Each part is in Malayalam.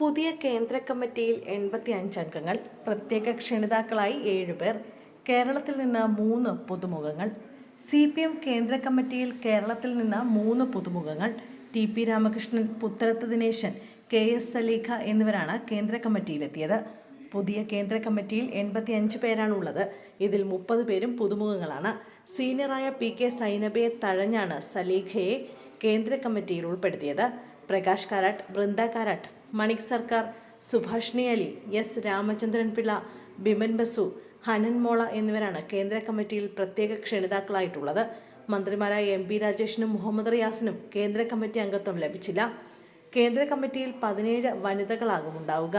പുതിയ കേന്ദ്ര കമ്മിറ്റിയിൽ എൺപത്തി അഞ്ച് അംഗങ്ങൾ പ്രത്യേക ക്ഷണിതാക്കളായി ഏഴുപേർ കേരളത്തിൽ നിന്ന് മൂന്ന് പുതുമുഖങ്ങൾ. സി പി എം കേന്ദ്ര കമ്മിറ്റിയിൽ കേരളത്തിൽ നിന്ന് മൂന്ന് പുതുമുഖങ്ങൾ. T P Ramakrishnan Puthalath Dineshan K S Salikha എന്നിവരാണ് കേന്ദ്ര കമ്മിറ്റിയിലെത്തിയത്. പുതിയ കേന്ദ്ര കമ്മിറ്റിയിൽ എൺപത്തി അഞ്ച് പേരാണുള്ളത് ഇതിൽ മുപ്പത് പേരും പുതുമുഖങ്ങളാണ്. സീനിയറായ പി കെ സൈനബയെ തഴഞ്ഞാണ് സലീഖയെ കേന്ദ്ര കമ്മിറ്റിയിൽ ഉൾപ്പെടുത്തിയത്. പ്രകാശ് കാരാട്ട് ബൃന്ദ കാരാട്ട്. മണിക് സർക്കാർ സുഭാഷിണി അലി എസ്. രാമചന്ദ്രൻ പിള്ള ബിമൻ ബസു ഹനൻ മോള എന്നിവരാണ് കേന്ദ്ര കമ്മിറ്റിയിൽ പ്രത്യേക ക്ഷണിതാക്കളായിട്ടുള്ളത്. മന്ത്രിമാരായ എം പി രാജേഷിനും മുഹമ്മദ് റിയാസിനും കേന്ദ്ര കമ്മിറ്റി അംഗത്വം ലഭിച്ചില്ല. കേന്ദ്ര കമ്മിറ്റിയിൽ പതിനേഴ് വനിതകളാകും ഉണ്ടാവുക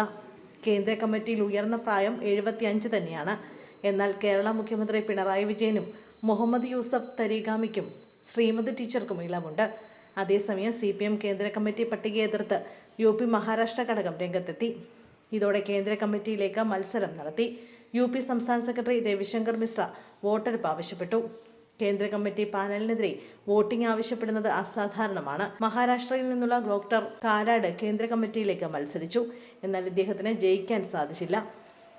കേന്ദ്ര കമ്മിറ്റിയിൽ ഉയർന്ന പ്രായം എഴുപത്തിയഞ്ച് തന്നെയാണ്. എന്നാൽ കേരള മുഖ്യമന്ത്രി പിണറായി വിജയനും മുഹമ്മദ് യൂസഫ് തരീഗാമിക്കും ശ്രീമതി ടീച്ചർക്കും ഇളവുണ്ട്. അതേസമയം സി പി എം കേന്ദ്ര കമ്മിറ്റി പട്ടിക എതിർത്ത് യു പി മഹാരാഷ്ട്ര ഘടകം രംഗത്തെത്തി. ഇതോടെ കേന്ദ്ര കമ്മിറ്റിയിലേക്ക് മത്സരം നടത്തി. യു പി സംസ്ഥാന സെക്രട്ടറി രവിശങ്കർ മിശ്ര വോട്ടെടുപ്പ് ആവശ്യപ്പെട്ടു. കേന്ദ്ര കമ്മിറ്റി പാനലിനെതിരെ വോട്ടിംഗ് ആവശ്യപ്പെടുന്നത് അസാധാരണമാണ്. മഹാരാഷ്ട്രയിൽ നിന്നുള്ള ഡോക്ടർ കാരാട് കേന്ദ്ര കമ്മിറ്റിയിലേക്ക് മത്സരിച്ചു. എന്നാൽ ഇദ്ദേഹത്തിന് ജയിക്കാൻ സാധിച്ചില്ല.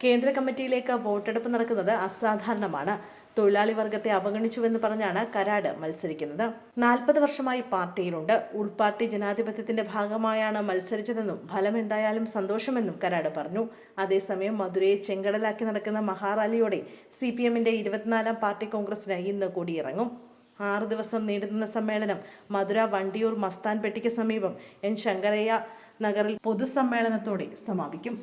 കേന്ദ്ര കമ്മിറ്റിയിലേക്ക് വോട്ടെടുപ്പ് നടക്കുന്നത് അസാധാരണമാണ്. തൊഴിലാളി വർഗത്തെ അവഗണിച്ചുവെന്ന് പറഞ്ഞാണ് കരാട് മത്സരിക്കുന്നത്. നാൽപ്പത് വർഷമായി പാർട്ടിയിലുണ്ട്. ഉൾപാർട്ടി ജനാധിപത്യത്തിന്റെ ഭാഗമായാണ് മത്സരിച്ചതെന്നും ഫലം എന്തായാലും സന്തോഷമെന്നും കരാട് പറഞ്ഞു. അതേസമയം മധുരയെ ചെങ്കടലാക്കി നടക്കുന്ന മഹാറാലിയോടെ സി പി എമ്മിന്റെ ഇരുപത്തിനാലാം പാർട്ടി കോൺഗ്രസിന് ഇന്ന് കൂടിയിറങ്ങും. ആറ് ദിവസം നീണ്ടുനിന്ന സമ്മേളനം മധുര വണ്ടിയൂർ മസ്താൻ പെട്ടിക്ക് സമീപം എൻ ശങ്കരയ്യ നഗറിൽ പൊതുസമ്മേളനത്തോടെ സമാപിക്കും.